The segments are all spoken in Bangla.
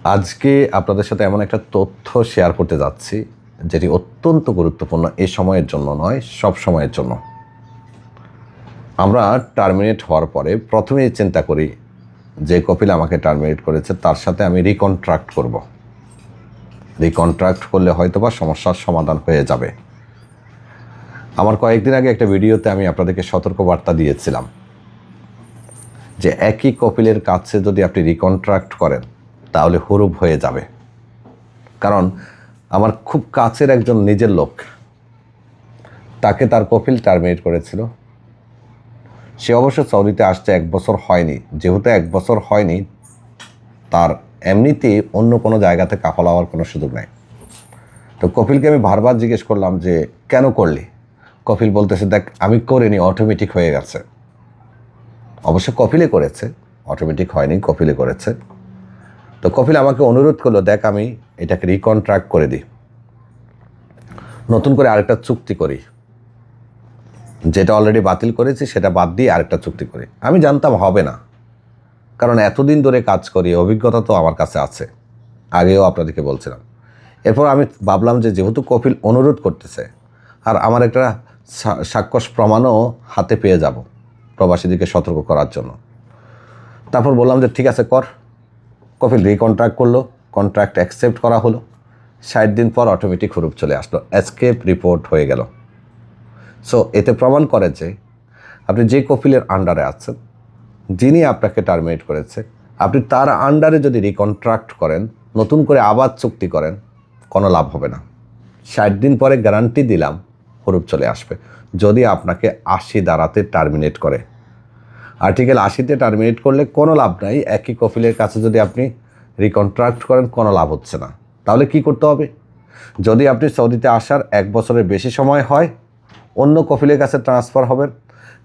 আজকে আপনাদের সাথে এমন একটা তথ্য শেয়ার করতে যাচ্ছি, যেটি অত্যন্ত গুরুত্বপূর্ণ এ সময়ের জন্য নয়, সব সময়ের জন্য। আমরা টার্মিনেট হওয়ার পরে প্রথমেই চিন্তা করি, যে কপিল আমাকে টার্মিনেট করেছে, তার সাথে আমি রিকন্ট্রাক্ট করব। রিকন্ট্রাক্ট করলে হয়তোবা সমস্যার সমাধান হয়ে যাবে। আমার কয়েকদিন আগে একটা ভিডিওতে আমি আপনাদেরকে সতর্কবার্তা দিয়েছিলাম, যে একই কপিলের কাছে যদি আপনি রিকন্ট্রাক্ট করেন তাহলে হরুপ হয়ে যাবে। কারণ আমার খুব কাছের একজন নিজের লোক। তাকে তার কপিল টার্মিনেট করেছিল। সে অবশ্য সৌদিতে আসছে এক বছর হয়নি। যেহেতু এক বছর হয়নি, তার এমনিতে অন্য কোনো জায়গাতে কাফল হওয়ার কোনো সুযোগ নেই। তো কপিলকে আমি বারবার জিজ্ঞেস করলাম যে, কেন করলি? কপিল বলতেছে, দেখ, আমি করিনি অটোমেটিক হয়ে গেছে। অবশ্য কপিলে করেছে অটোমেটিক হয়নি কপিলে করেছে। তো কপিল আমাকে অনুরোধ করল, দেখ আমি এটাকে রিকন্ট্রাক্ট করে দিই। নতুন করে আরেকটা চুক্তি করি। যেটা অলরেডি বাতিল করেছি, সেটা বাদ দিয়ে আরেকটা চুক্তি করি। আমি জানতাম হবে না, কারণ এতদিন ধরে কাজ করি, অভিজ্ঞতা তো আমার কাছে আছে। আগেও আপনাদেরকে বলছিলাম। এরপর আমি ভাবলাম যে যেহেতু কপিল অনুরোধ করতেছে, আর আমার একটা সা- সাক্ষ্য প্রমাণও হাতে পেয়ে যাব প্রবাসীদেরকে সতর্ক করার জন্য। তারপর বললাম যে, ঠিক আছে, কর। কপিল রিকন্ট্রাক্ট করল কন্ট্রাক্ট অ্যাকসেপ্ট করা হলো। ষাট দিন পর অটোমেটিক হুরুপ চলে আসলো। এসকেপ রিপোর্ট হয়ে গেল। সো এতে প্রমাণ করে যে আপনি যে কপিলের আন্ডারে আছেন, যিনি আপনাকে টার্মিনেট করেছে, আপনি তার আন্ডারে যদি রিকন্ট্রাক্ট করেন, নতুন করে আবার চুক্তি করেন, কোনো লাভ হবে না। ষাট দিন পরে গ্যারান্টি দিলাম, হুরুপ চলে আসবে। যদি আপনাকে আশি দাঁড়াতে টার্মিনেট করে। আর্টিকেল আশিতে টার্মিনেট করলে কোনো লাভ নাই। একই কপিলের কাছে যদি আপনি রিকন্ট্রাক্ট করেন, কোনো লাভ হচ্ছে না। তাহলে কি করতে হবে? যদি আপনি সৌদিতে আসার এক বছরের বেশি সময় হয়, অন্য কপিলের কাছে ট্রান্সফার হবেন।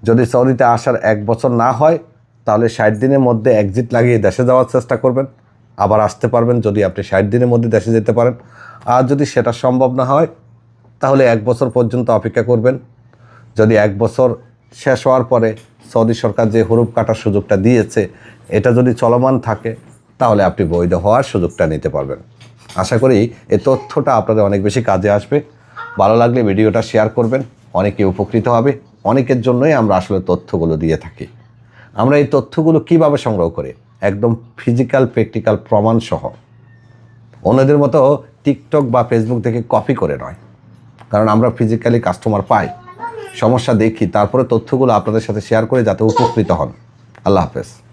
যদি সৌদিতে আসার এক বছর না হয়, তাহলে ষাট দিনের মধ্যে এক্সিট লাগিয়ে দেশে যাওয়ার চেষ্টা করবেন। আবার আসতে পারবেন যদি আপনি ষাট দিনের মধ্যে দেশে যেতে পারেন। আর যদি সেটা সম্ভব না হয়, তাহলে এক বছর পর্যন্ত অপেক্ষা করবেন। যদি এক বছর শেষ হওয়ার পরে সৌদি সরকার যে হরুপ কাটার সুযোগটা দিয়েছে, এটা যদি চলমান থাকে, তাহলে আপনি বৈধ হওয়ার সুযোগটা নিতে পারবেন। আশা করি এই তথ্যটা আপনাদের অনেক বেশি কাজে আসবে। ভালো লাগলে ভিডিওটা শেয়ার করবেন, অনেকে উপকৃত হবে। অনেকের জন্যই আমরা আসলে তথ্যগুলো দিয়ে থাকি। আমরা এই তথ্যগুলো কীভাবে সংগ্রহ করি? একদম ফিজিক্যাল প্র্যাকটিক্যাল প্রমাণ সহ। অন্যদের মতো টিকটক বা ফেসবুক থেকে কপি করে নয়। কারণ আমরা ফিজিক্যালি কাস্টমার পাই। সমস্যা দেখি তারপরে তথ্যগুলো আপনাদের সাথে শেয়ার করে যাতে উপকৃত হন। আল্লাহ হাফেজ।